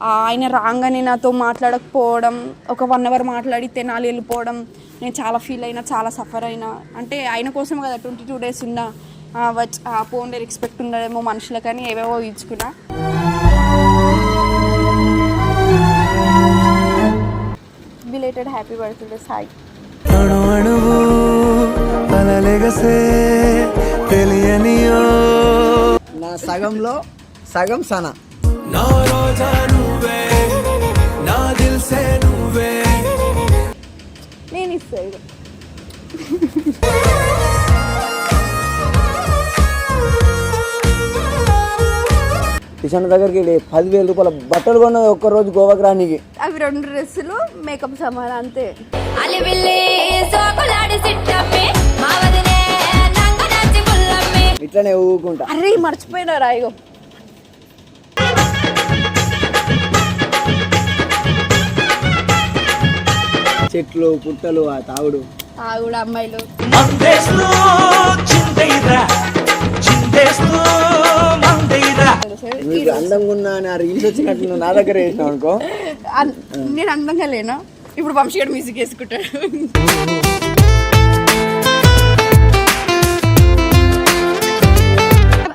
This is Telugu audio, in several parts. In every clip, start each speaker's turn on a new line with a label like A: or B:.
A: ఆయన రాగానే నాతో మాట్లాడకపోవడం ఒక వన్ అవర్ మాట్లాడి తెనాలి వెళ్ళిపోవడం నేను చాలా ఫీల్ అయినా చాలా సఫర్ అయినా. అంటే ఆయన కోసం కదా ట్వంటీ టూ డేస్ ఉన్నా ఆ, వచ్చి పోండే రెస్పెక్ట్ ఉండదేమో మనుషులకని ఏవేవో ఇచ్చుకున్నా బిలేటెడ్ హ్యాపీ బర్త్డే సాయి
B: తెలియనియో.
C: నా సగంలో సగం సన.
A: నేను ఇస్తాను
C: కిషన్ దగ్గరికి వెళ్ళి పదివేల రూపాయల బట్టలు కొన్నది ఒక్క రోజు గోవాకి రానికి
A: అవి రెండు డ్రెస్సులు మేకప్ సామాన్ అంతే.
C: ఇట్లనే ఊకుంటా.
A: అరే మర్చిపోయినారా ఇగో?
C: చెట్లు పుట్టలు ఆ తాగుడు.
A: కూడా అమ్మాయిలు.
C: అందంగా ఉన్నా ఆ రీల్స్ వచ్చినట్టు నా దగ్గర వేసినావు అనుకో.
A: అన్- నేను అందంగా లేనా? ఇప్పుడు వంశీగడ్ మ్యూజిక్ వేసుకుంటాడు.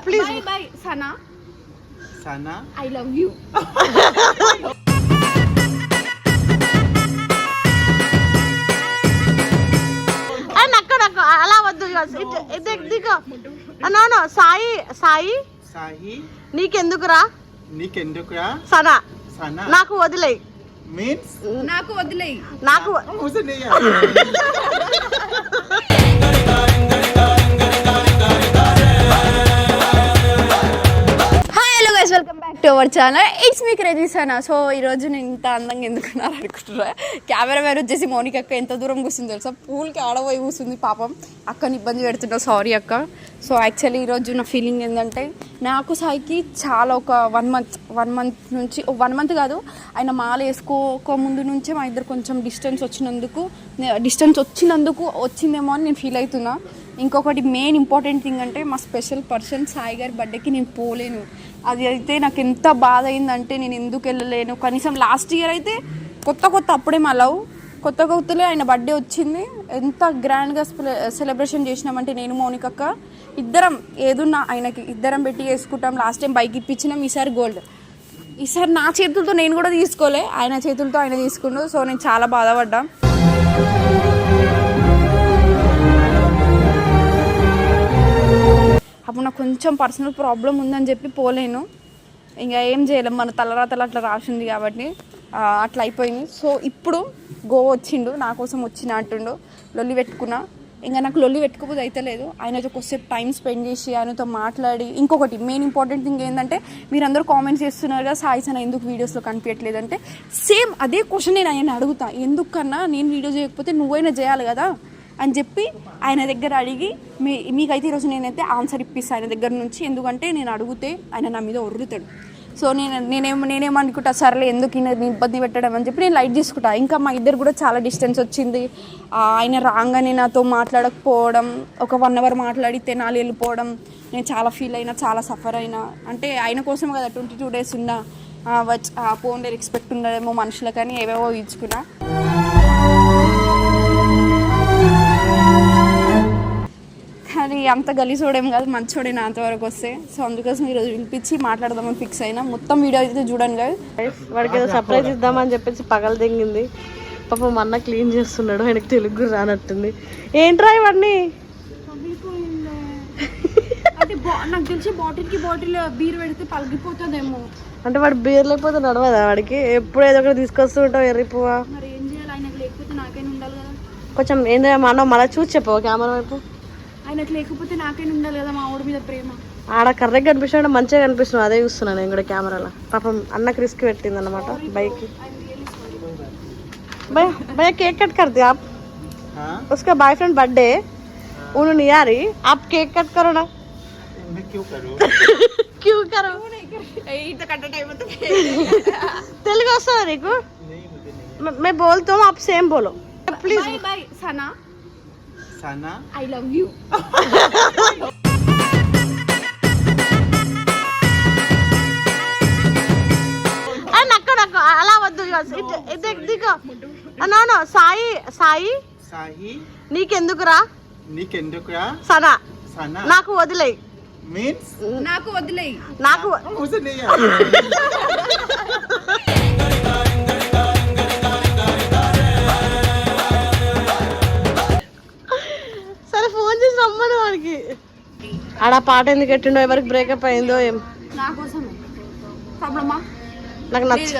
A: Please
D: bye
A: Sana Sana I
E: love you వద్దు దిగో. నో సాయి సాయి.
D: సాయి.
E: నీకెందుకురా?
D: నీకెందుకురా?
E: సనా.
D: సనా.
E: నాకు వదిలేయి.
D: మీన్స్
A: నాకు వదిలేయి.
E: నాకు
A: our channel it's me crazy so ఈరోజు నేను ఇంత అందంగా ఎందుకున్నారు అనుకుంటున్నా? కెమెరా మ్యాన్ వచ్చేసి మౌనిక అక్క ఎంత దూరం కూర్చుంది తెలుసా? పూల్కి ఆడబోయి కూర్చుంది పాపం. అక్కని ఇబ్బంది పెడుతున్నా సారీ అక్క. సో యాక్చువల్లీ ఈరోజు నా ఫీలింగ్ ఏంటంటే నాకు సాయికి చాలా ఒక వన్ మంత్ వన్ మంత్ నుంచి వన్ మంత్ కాదు ఆయన మాల వేసుకోక ముందు నుంచే మా ఇద్దరు కొంచెం డిస్టెన్స్ వచ్చినందుకు డిస్టెన్స్ వచ్చినందుకు వచ్చిందేమో అని నేను ఫీల్ అవుతున్నా. ఇంకొకటి మెయిన్ ఇంపార్టెంట్ థింగ్ అంటే మా స్పెషల్ పర్సన్ సాయి గారి బర్త్డేకి నేను పోలేను. అది అయితే నాకు ఎంత బాధ అయిందంటే నేను ఎందుకు వెళ్ళలేను. కనీసం లాస్ట్ ఇయర్ అయితే కొత్త కొత్త అప్పుడే మా లవ్ కొత్త కొత్తలే ఆయన బర్త్డే వచ్చింది. ఎంత గ్రాండ్గా సెలబ్రేషన్ చేసినామంటే నేను మౌనికక్క ఇద్దరం ఏదున్నా ఆయనకి ఇద్దరం పెట్టి వేసుకుంటాం లాస్ట్ టైం బైక్ ఇప్పించినాం ఈసారి గోల్డ్ ఈసారి నా చేతులతో నేను కూడా తీసుకోలే ఆయన చేతులతో ఆయన తీసుకుండు. సో నేను చాలా బాధపడ్డా. నాకు కొంచెం పర్సనల్ ప్రాబ్లం ఉందని చెప్పి పోలేను. ఇంకా ఏం చేయలేం మన తలరాతలు అట్లా రాసింది కాబట్టి అట్లా అయిపోయింది. సో ఇప్పుడు గో వచ్చిండు నా కోసం వచ్చిన అంటుండు లొల్లి పెట్టుకున్నా. ఇంకా నాకు లొల్లి పెట్టుకోబోదు అయితే లేదు. ఆయనతో కొద్దిసేపు టైం స్పెండ్ చేసి ఆయనతో మాట్లాడి ఇంకొకటి మెయిన్ ఇంపార్టెంట్ థింగ్ ఏంటంటే మీరందరూ కామెంట్స్ చేస్తున్నారు కదా సాయి సన ఎందుకు వీడియోస్లో కనిపించట్లేదు అంటే సేమ్ అదే క్వశ్చన్ నేను ఆయన అడుగుతా. ఎందుకన్నా నేను వీడియో చేయకపోతే నువ్వైనా చేయాలి కదా? అని చెప్పి ఆయన దగ్గర అడిగి మీ మీకైతే ఈరోజు నేనైతే ఆన్సర్ ఇప్పిస్తాను ఆయన దగ్గర నుంచి. ఎందుకంటే నేను అడిగితే ఆయన నా మీద ఒర్రుతాడు. సో నేను నేనేం నేనేమనుకుంటా సర్లే ఎందుకు నేను ఇబ్బంది పెట్టడం అని చెప్పి నేను లైట్ తీసుకుంటా. ఇంకా మా ఇద్దరు కూడా చాలా డిస్టెన్స్ వచ్చింది. ఆయన రాగానే నాతో మాట్లాడకపోవడం ఒక వన్ అవర్ మాట్లాడి తెనాలి వెళ్ళిపోవడం నేను చాలా ఫీల్ అయినా చాలా సఫర్ అయినా. అంటే ఆయన కోసం కదా ట్వంటీ టూ డేస్ ఉన్నా ఆ, వచ్చి ఆ పోండే రెస్పెక్ట్ ఉండదేమో మనుషులకని ఏవేవో ఇచ్చుకున్నా అంత గలీసోడేం కాదు మంచోడే నా అంతవరకు వస్తే. సో అందుకోసం ఈరోజు పిలిపించి మాట్లాడదామని ఫిక్స్ అయినా. మొత్తం వీడియో అయితే చూడండి కదా
E: వాడికి ఏదో సర్ప్రైజ్ ఇద్దామని చెప్పేసి పగలు దింగింది పాపం అన్న క్లీన్ చేస్తున్నాడు ఆయనకు తెలుగు రానట్టుంది. ఏంట్రా ఇవన్నీ?
A: అంటే నాకు తెలిసి బాటిల్కి బాటిల్ బీర్ పెడితే పలిగిపోతుందేమో
E: అంటే వాడు బీర్ లేకపోతే నడవదా వాడికి? ఎప్పుడు ఏదో ఒకటి తీసుకొస్తూ ఉంటావు ఎర్రిపోవా
A: మరి ఏం చేయాలి? ఆయనకు లేకపోతే నాకైనా ఉండాలి కదా.
E: కొంచెం ఏందో మా అన్న మళ్ళీ చూసి చెప్పవు కెమెరా వైపు.
A: ఆయనకు లేకపోతే నాకైనా ఉండాలి కదా మా ఊడి మీద ప్రేమ
E: ఆడ కర్రెగా కనిపిస్తున్నాడు మంచిగా కనిపిస్తున్నాడు అదే చూస్తున్నాను నేను కూడా కెమెరాలో పాపం అన్నకి రిస్క్ పెట్టింది అనమాట బైక్ भैया भैया केक कट कर दिया आप
D: हाँ
E: उसका बॉयफ्रेंड बर्थडे उन्होंने नहीं आ रही आप केक कट करो ना
D: मैं क्यों करूँ
E: क्यों करो
A: ఇంత కట్ట టైం అంతా
E: తెలుగు వస్తుందా నీకు मैं- मैं बोलता हूँ आप सेम बोलो please
A: bye bye Sana love you
E: and అక్కడ అలా వద్దు దిగు. నో సాయి సాయి.
D: సాహి
E: నీకెందుకురా?
D: నీకెందుకురా?
E: సనా.
D: సనా.
E: నాకు వదిలేయి.
D: మీన్స్
A: నాకు వదిలేయి.
E: నాకు
D: ముసలియా
E: ఆడ పాట ఎందుకు పెట్టిండో ఎవరికి బ్రేకప్ అయిందో ఏం? నాకు నచ్చ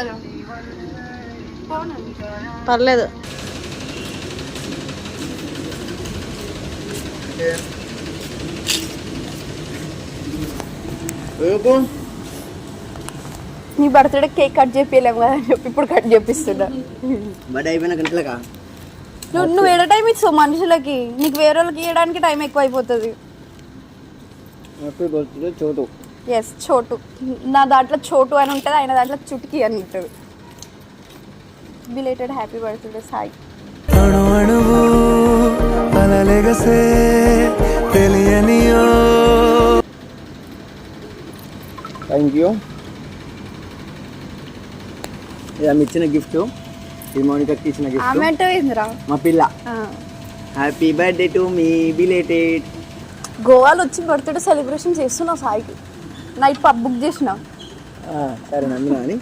E: పర్లేదు.
A: నీ బర్త్డే కేక్ కట్ చేపియలేము కదా అని చెప్పి ఇప్పుడు కట్ చేపిస్తున్నా.
C: బట్ అయిపోయిన గంటలకా
A: నువ్వు నువ్వు ఏడ టైం ఇస్తావు మనుషులకి? నీకు వేరే వాళ్ళకి ఇవ్వడానికి టైం ఎక్కువ అయిపోతుంది.
C: హ్యాపీ బర్త్డే చోటు.
A: ఎస్ చోటు. నా దాంట్లో చోటు అని ఉంటుంది ఆయన దాంట్లో చుట్కి అని ఉంటుంది. బిలేటెడ్ హ్యాపీ బర్త్డే సాయి
B: అణు అణువు అలలెగసే తెలియనియో.
C: థ్యాంక్ యూ ఇది ఆమె ఇచ్చిన గిఫ్ట్ ఈ మౌనికకి ఇచ్చిన గిఫ్ట్ మా పిల్ల. Happy birthday to me belated
A: గోవాలో వచ్చి బర్త్డే సెలబ్రేషన్ చేస్తున్నావు సాయికి. నైట్ పబ్ బుక్ చేసిన
C: సరే నమ్మినా అని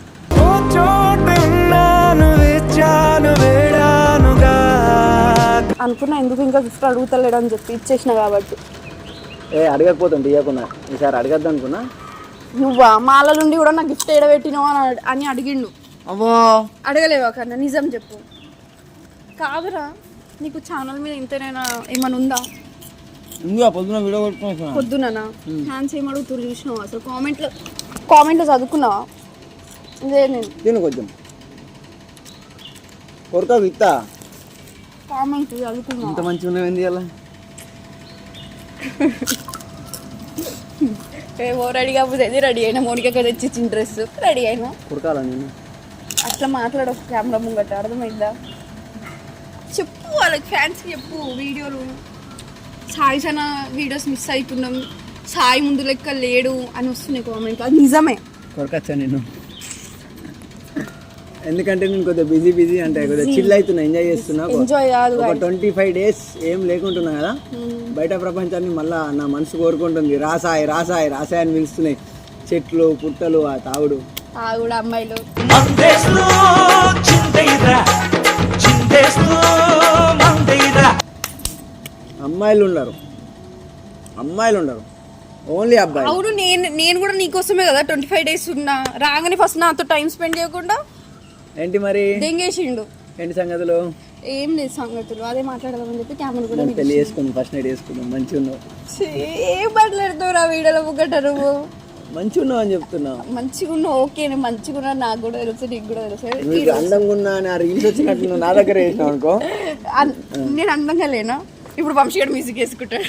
A: అనుకున్నా ఎందుకు ఇంకా గిఫ్ట్ అడుగుతలేడు అని చెప్పి ఇచ్చేసిన కాబట్టి.
C: ఏ అడగకపోతుంటే ఇవ్వకుండా ఈసారి అడగద్దు అనుకున్నా.
A: నువ్వా? మాల నుండి కూడా నాకు గిఫ్ట్ ఎడబెట్టినావు అని అని అడిగిండు.
C: అవ్వో.
A: అడగలేవా కన్నా నిజం చెప్పు. కాదురా నీకు ఛానల్ మీద ఇంతనైనా ఏమైనా ఉందా
C: ఇంకా పొద్దున వీడియో కొట్టుకున్నా
A: పొద్దుననా? ఫ్యాన్స్ ఏం అడుగుతున్నారు చూసినావు? అసలు కామెంట్లో కామెంట్లో చదువుకున్నావా? ఇదే నేను.
C: తిను కొంచెం. కొరక విత్తా?
A: కామెంట్ చదువుకున్నా
C: ఇంత మంచిగా ఉన్నది అలా
A: ఏమో రెడీ కాకపోతే రెడీ అయినా. మోనిక తెచ్చి డ్రెస్ రెడీ అయినా.
C: కొరకాల నేను
A: అట్లా మాట్లాడు కెమెరా ముంగట. అర్థమైందా? చెప్పు వాళ్ళకి ఫ్యాన్స్కి చెప్పు వీడియోలు. సాయి సన వీడియోస్ మిస్ అవుతున్నాం సాయి ముందు లెక్క లేడు అని వస్తున్నాయి కామెంట్ అది నిజమే.
C: కొరకచ్చా నేను ఎందుకంటే నేను కొద్దిగా బిజీ బిజీ అంటే కొద్దిగా చిల్ అవుతున్నా ఎంజాయ్ చేస్తున్నా. ఒక- ట్వంటీ ఫైవ్ డేస్ ఏం లేకుంటున్నా కదా. బయట ప్రపంచాన్ని మళ్ళా నా మనసు కోరుకుంటుంది. రాసాయి రాసాయి రాసాయి అని పిలుస్తున్నాయి. చెట్లు పుట్టలు ఆ తాగుడు.
A: ఆ కూడా అమ్మాయిలు
B: చిందేస్తూ
C: అమ్మాయిలు ఉండరు అమ్మాయిలు ఉండరు ఓన్లీ అబ్బాయి
A: అవును నేను నేను కూడా నీకోసమే కదా ట్వంటీ ఫైవ్ డేస్ ఉన్నా. రాగానే ఫస్ట్ నాతో టైం స్పెండ్ చేయకుండా
C: ఏంటి మరి?
A: దెంగేసిండు.
C: ఏంటి సంగతులు?
A: ఏం లేదు సంగతులు అదే మాట్లాడదామని చెప్పి కెమెరా కూడా
C: పెళ్ళి చేసుకుందాం ఫస్ట్ నైట్ చేసుకుందాం మంచిగా ఉన్నావు
A: ఏం మాట్లాడుతావు రా వీడియోలో ముగ్గట నువ్వు?
C: మంచిగా ఉన్నావు అని చెప్తున్నా.
A: మంచిగా ఉన్నావు ఓకే నేను మంచిగా ఉన్నా నాకు కూడా తెలుసు. నీకు కూడా తెలుసు
C: అందంగా ఉన్నా అని ఆ రీల్స్ వచ్చినట్టు నా దగ్గర వేసినావు అనుకో.
A: అన్- నేను అందంగా లేనా? ఇప్పుడు వంశీగడ్ మ్యూజిక్ వేసుకుంటాడు.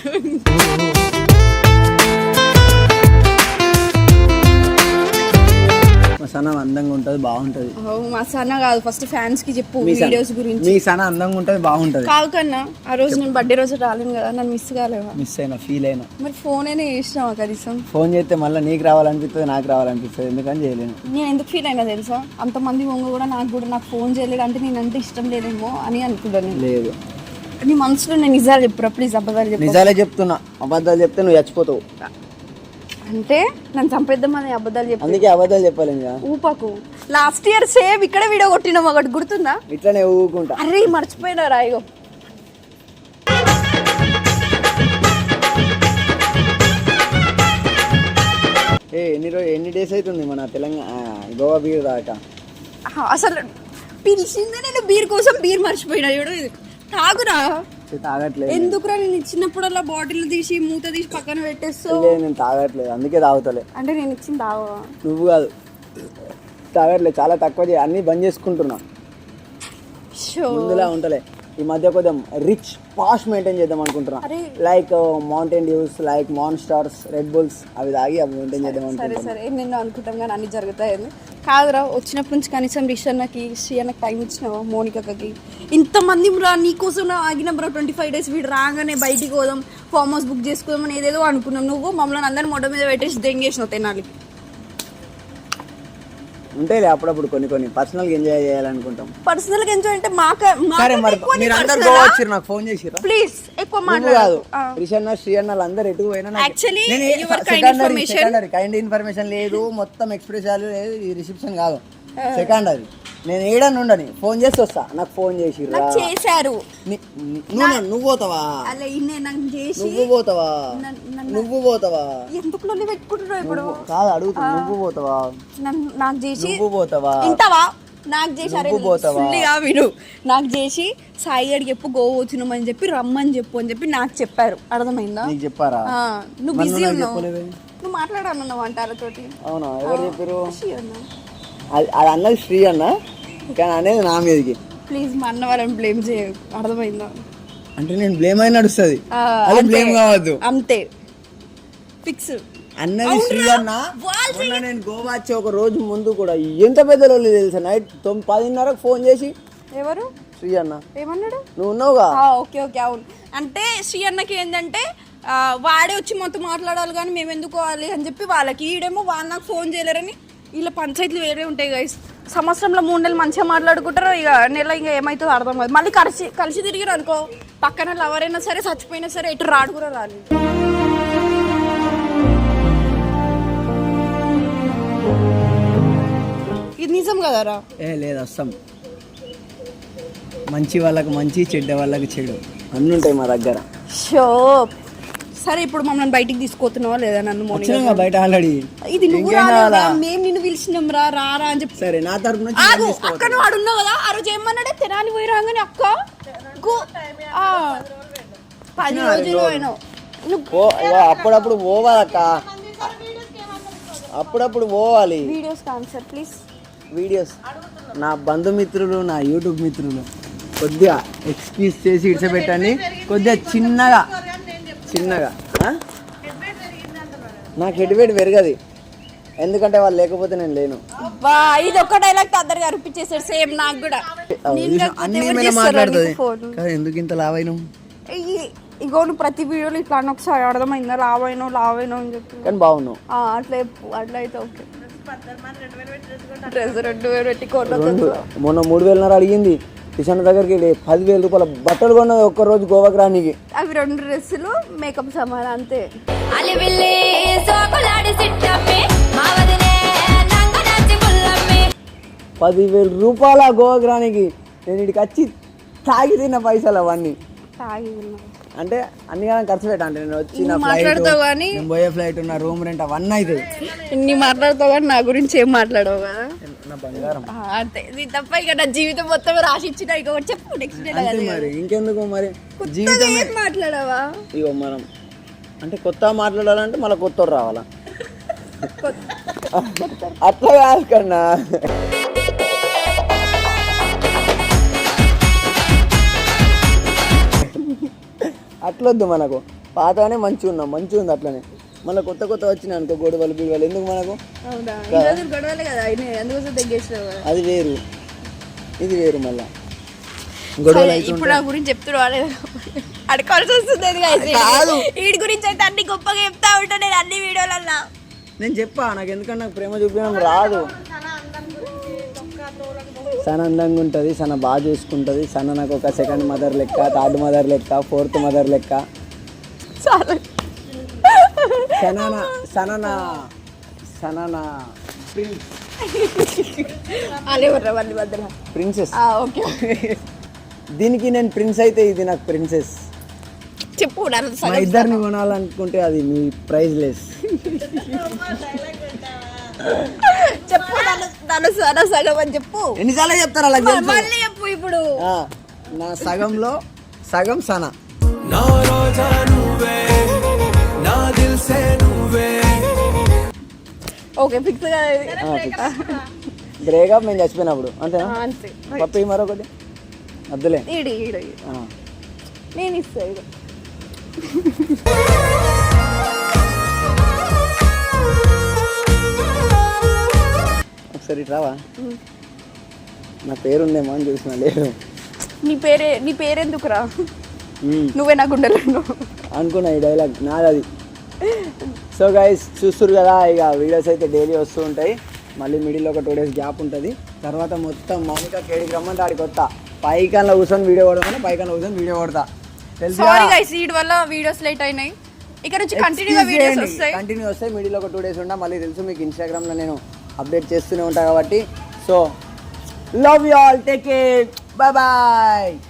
C: మా సన అందంగా ఉంటుంది బాగుంటుంది.
A: ఓ, మా సన్న కాదు ఫస్ట్ ఫ్యాన్స్కి చెప్పు
C: మీ సన-
A: వీడియోస్ గురించి.
C: మీ సన అందంగా ఉంటుంది బాగుంటుంది.
A: కాదు కన్నా ఆ రోజు నేను బర్త్డే రోజు రాలేను కదా నన్ను మిస్ కాలేవా?
C: మిస్ అయినా ఫీల్ అయినా.
A: మరి ఫోన్ అయినా చేసినావా కనీసం?
C: ఫోన్ చేస్తే మళ్ళీ నీకు రావాలనిపిస్తుంది నాకు రావాలనిపిస్తుంది ఎందుకని చేయలేను.
A: నేను ఎందుకు ఫీల్ అయినా తెలుసా? అంతమంది వంగ కూడా నాకు కూడా నాకు ఫోన్ చేయలేదు అంటే నేను అంటే ఇష్టం లేదేమో అని అనుకున్నాను నేను.
C: లేదు.
A: నీ మనసులో నేను నిజాలు చెప్పురా ప్లీజ్ అబద్ధాలు చెప్పు
C: నిజాలే చెప్తున్నా అబద్ధాలు చెప్తే నువ్వు చచ్చిపోతావు.
A: అంటే నన్ను చంపేద్దామని అబద్ధాలు చెప్పు.
C: అందుకే అబద్ధాలు చెప్పాలి ఇంకా
A: ఊపకు. లాస్ట్ ఇయర్ సేమ్ ఇక్కడ వీడియో కొట్టినాం ఒకటి గుర్తుందా?
C: ఇట్లనే ఊకుంటా
A: అరే మర్చిపోయినా రాయో
C: ఏ ఎన్ని రోజు ఎన్ని డేస్ అవుతుంది మన తెలంగాణ గోవా బీర్ దాకా
A: అసలు పిలిచిందే నేను బీర్ కోసం బీర్ మర్చిపోయినా చూడు. తాగురా.
C: తాగట్లేదు.
A: ఎందుకురా నేను ఇచ్చినప్పుడల్లా బాటిల్ తీసి మూత తీసి పక్కన పెట్టేస్తావు?
C: నేను తాగట్లేదు. అందుకే తాగుతలే.
A: అంటే నేను ఇచ్చింది తాగవా
C: నువ్వు కాదు. తాగట్లేదు. చాలా తక్కువ చే అన్నీ బంద్ చేసుకుంటున్నా. ముందులా ఉంటలే. ఈ మధ్య కొంచెం రిచ్ పాష్ మెయింటైన్ చేద్దాం అనుకుంటున్నా. Like Mountain Dews like Monsters Red Bulls అవి తాగి అవి మెయింటైన్ చేద్దాం
A: సరే సరే. నిన్ను అనుకుంటాం కానీ అన్ని జరుగుతాయని కాదురా వచ్చినప్పటి నుంచి కనీసం రిష్ అన్నకి శ్రీ అన్నకి టైం ఇచ్చినావా? మోనికకి ఇంతమంది రా నీకోసం ఆగిన బ్రో ట్వంటీ ఫైవ్ డేస్ వీడు రాగానే బయటికి పోదాం ఫామ్ హౌస్ బుక్ చేసుకుందాం అని ఏదేదో అనుకున్నాం. నువ్వు మమ్మల్ని అందరిని మొడ మీద పెట్టేసి దెంగేసినావు తెనాలికి
C: ఉంటాయిలే అప్పుడప్పుడు కొన్ని కొన్ని. పర్సనల్గా ఎంజాయ్ చేయాలనుకుంటాం.
A: పర్సనల్గా ఎంజాయ్ అంటే మాక ప్లీజ్ ఎక్కువ
C: నువ్వు కాదు.
A: మాట్లాడు
C: రిషన్న శ్రీ అన్న అందరు ఎటు పోయినా కైండ్ ఇన్ఫర్మేషన్ లేదు మొత్తం ఎక్స్ప్రెస్ లేదు ఈ రిసెప్షన్ కాదు. సెకండరీ నేను ఏడని ఉండని ఫోన్ చేసి వస్తా. నాకు ఫోన్
A: నాకు చేశారు.
C: నువ్వు నువ్వు పోతావా?
A: చేసి
C: నువ్వు పోతావా? నువ్వు పోతావా?
A: ఎందుకు పెట్టుకుంటున్నావు ఇప్పుడు?
C: కాదు అడుగుతా నువ్వు పోతావా?
A: నాకు చేసి
C: నువ్వు పోతావా?
A: నాకు చేసి అరే
C: నువ్వు పోతావా?
A: ఫుల్గా విను. నాకు చేసి సాయి గడికి చెప్పు గోవా వచ్చినామని చెప్పి రమ్మని చెప్పు అని చెప్పి నాకు చెప్పారు. అర్థమైందా?
C: నీకు చెప్పారా?
A: ఆ, నువ్వు
C: మరి
A: బిజీ
C: నాకు
A: ఉన్నావు.
C: చెప్పలేదే?
A: నువ్వు మాట్లాడాలన్నావు అంటారతోటి
C: అవునా? ఎవరు చెప్పారు?
A: అన్న.
C: అది అది అన్నది శ్రీ అన్న. కానీ అనేది నా మీదకి.
A: ప్లీజ్ మా అన్న వాళ్ళని బ్లేమ్ చేయ అర్థమైందా?
C: అంటే నేను బ్లేమ్ అయిన నడుస్తుంది.
A: ఆ,
C: అది
A: అంతే.
C: బ్లేమ్ కావద్దు.
A: అంతే. ఫిక్స్
C: అన్నది శ్రీ అన్న
A: వాళ్ళు
C: మొన్న నేను గోవా వచ్చే ఒక రోజు ముందు కూడా ఎంత పెద్ద రోజు తెలుసా? నైట్ తొమ్మిది పదిన్నరకు ఫోన్ చేసి
A: ఎవరు?
C: శ్రీ అన్న
A: ఏమన్నాడు?
C: నువ్వు ఉన్నావుగా?
A: ఓకే ఓకే అవును. అంటే శ్రీ అన్నకి ఏంటంటే వాడే వచ్చి మొత్తం మాట్లాడాలి కానీ మేము ఎందుకు అని చెప్పి వాళ్ళకి ఈడేమో వాళ్ళు నాకు ఫోన్ చేయలేరని వీళ్ళ పంచాయతీలు వేరే ఉంటాయి గైస్ సంవత్సరంలో మూడు నెలలు మంచిగా మాట్లాడుకుంటారు ఇక నెల ఇంకా ఏమవుతుందో అర్థం కాదు. మళ్ళీ కలిసి కలిసి తిరిగిరు అనుకో పక్కన ఎవరైనా సరే చచ్చిపోయినా సరే ఎటు రాడు కూడా రాదు ఇది నిజం కదరా
C: ఏ లేదు వస్తాం మంచి వాళ్ళకి మంచి చెడ్డ వాళ్ళకి చెడు. అన్నీ ఉంటాయి మా దగ్గర.
A: షో. సరే ఇప్పుడు మమ్మల్ని బయటికి తీసుకుపోతున్నావా లేదా నన్ను మార్నింగ్
C: వచ్చినాగా బయట ఆల్రెడీ
A: ఇది నువ్వు
C: ఇంకేం
A: రాలేదా
C: కావాలా?
A: మేము నిన్ను పిలిచినాం రా రా రా అని చెప్పి.
C: సరే నా తరపు నుంచి
A: ఆగు
C: నేను తీసుకో-
A: అక్క నువ్వు అడున్నావు కదా ఆ రోజు ఏమన్నాడే? తెనాలి పోయి రాగానే అక్క గు- ఆ, పది రోజులు పోయినావు నువ్వు
C: ఓ అప్పుడప్పుడు పోవాలక్క. అప్పుడప్పుడు పోవాలి.
A: Videos answer please.
C: వీడియోస్ నా బంధుమిత్రులు నా యూట్యూబ్ మిత్రులు కొద్దిగా ఎక్స్క్యూజ్ చేసి ఇడిచిపెట్టండి కొద్దిగా చిన్నగా చిన్నగా? నాకు ఎటువేటు పెరగది. ఎందుకంటే వాళ్ళు లేకపోతే నేను లేను.
A: ఇది ఒక్క డైలాగ్ అందరు అనిపించేసాడు సేమ్ నాకు కూడా.
C: అన్ని మాట్లాడుతుంది. ఎందుకు ఇంత లావైనాం
A: ఇగో నువ్వు ప్రతి వీడియోలో ఇట్లా అని ఒకసారి అర్థమైందా? లావైనో లావైనో అని చెప్పి.
C: కానీ బాగున్నావు.
A: ఆ, అట్లా చెప్పు అట్లా అయితే ఓకే. డ్రెస్ రెండు వేలు పెట్టి
C: మొన్న మూడు వేలన్నర అడిగింది. కిషన్ దగ్గరికి వెళ్ళి పదివేల రూపాయల బట్టలు కొన్నది ఒక్క రోజు గోవాకి రానికి
A: అవి రెండు డ్రెస్సులు మేకప్ సామాన్ అంతే.
C: పదివేల రూపాయల గోవాకి రానికి నేను ఇక్కడికి వచ్చి తాగి తిన్న పైసలు అవన్నీ.
A: తాగి ఉన్నా.
C: అంటే అన్ని కానీ ఖర్చు పెట్టా అంటే నేను వచ్చి నా ఫ్లైట్
A: మాట్లాడతావు కానీ
C: నేను పోయే ఫ్లైట్ నా రూమ్ రెంట్ అవన్నీ అవుతుంది
A: ఇన్ని మాట్లాడతావు కానీ నా గురించి ఏం మాట్లాడవు కదా?
C: నా బంగారం.
A: ఆ, అంతే. ఇది తప్ప ఇక నా జీవితం మొత్తం ఇక ఒకటి చెప్పు నెక్స్ట్ డే
C: అంతే మరి ఇంకెందుకు మరి? జీవితం
A: ఏం మాట్లాడవా?
C: ఇగో మనం. అంటే కొత్త మాట్లాడాలంటే మళ్ళీ కొత్త రావాలా? అట్లా కాదు కన్నా. అట్లొద్దు మనకు. పాతగానే మంచిగా ఉన్నాం మంచిగా ఉంది అట్లనే. మళ్ళీ కొత్త కొత్త వచ్చినాయి అనుకో గొడవలు బిడవలు ఎందుకు మనకు? అది వేరు. ఇది వేరు మళ్ళా. గొడవలు
A: ఇప్పుడు నా గురించి అడగాల్సి వస్తుంది.
C: కాదు.
A: వీడి గురించి అయితే అన్ని గొప్పగా చెప్తా ఉంటా నేను అన్ని వీడియోలన్నా
C: నేను చెప్పా నాకు ఎందుకంటే నాకు ప్రేమ చూపించడం రాదు. సన అందంగా ఉంటుంది సన బాగా చూసుకుంటుంది. సన నాకు ఒక సెకండ్ మదర్ లెక్క థర్డ్ మదర్ లెక్క ఫోర్త్ మదర్ లెక్క.
A: చాలా
C: సనన సనన సనన ప్రిన్స్.
A: మధ్యలో.
C: Princess
A: okay.
C: దీనికి నేను ప్రిన్స్ అయితే ఇది నాకు ప్రిన్సెస్
A: చెప్పు
C: మా ఇద్దరిని కొనాలనుకుంటే అది మీ ప్రైజ్ లెస్
A: చెప్పు నన్ను సగం సగం అని చెప్పు.
C: ఎన్నిసార్లు చెప్తారు అలా
A: మళ్ళీ చెప్పు ఇప్పుడు.
C: ఆ, నా సగంలో సగం సన.
B: నా రోజా నువ్వే నా దిల్ సే నువ్వే.
A: ఓకే ఫిక్స్
C: బ్రేకప్ మేము చచ్చిపోయినప్పుడు అంతేనా? పప్పి మరొకటి. వద్దులే.
A: నేను ఇస్తా
C: ఒకసారి ఇటు రావా? నా పేరు ఉందేమో అని చూసిన లేదు.
A: నీ పేరే నీ పేరెందుకురా?
C: మ్మ్.
A: నువ్వే నాకు ఉండలేను
C: అనుకున్నా ఈ డైలాగ్ నాది అది. సో గైస్ చూస్తురు కదా ఇక వీడియోస్ అయితే డైలీ వస్తూ ఉంటాయి. మళ్ళీ మిడిల్ ఒక టూ డేస్ గ్యాప్ ఉంటుంది. తర్వాత మొత్తం మౌనిక కేడికి రమ్మంటే ఆడికి వస్తా. పైకన్లో కూర్చొని వీడియో కొడతాను పైకన్లో కూర్చొని వీడియో కొడతా. తెలుసా
A: సారీ గైస్ వీడి వల్ల వీడియోస్ లేట్ అయినాయి. ఇక్కడ నుంచి కంటిన్యూగా వీడియోస్ వస్తాయి.
C: కంటిన్యూ వస్తాయి. మిడిల్ ఒక టూ డేస్ ఉంటా మళ్ళీ తెలుసు మీకు ఇన్స్టాగ్రామ్లో నేను అప్డేట్ చేస్తూనే ఉంటా కాబట్టి so love you all take care bye bye.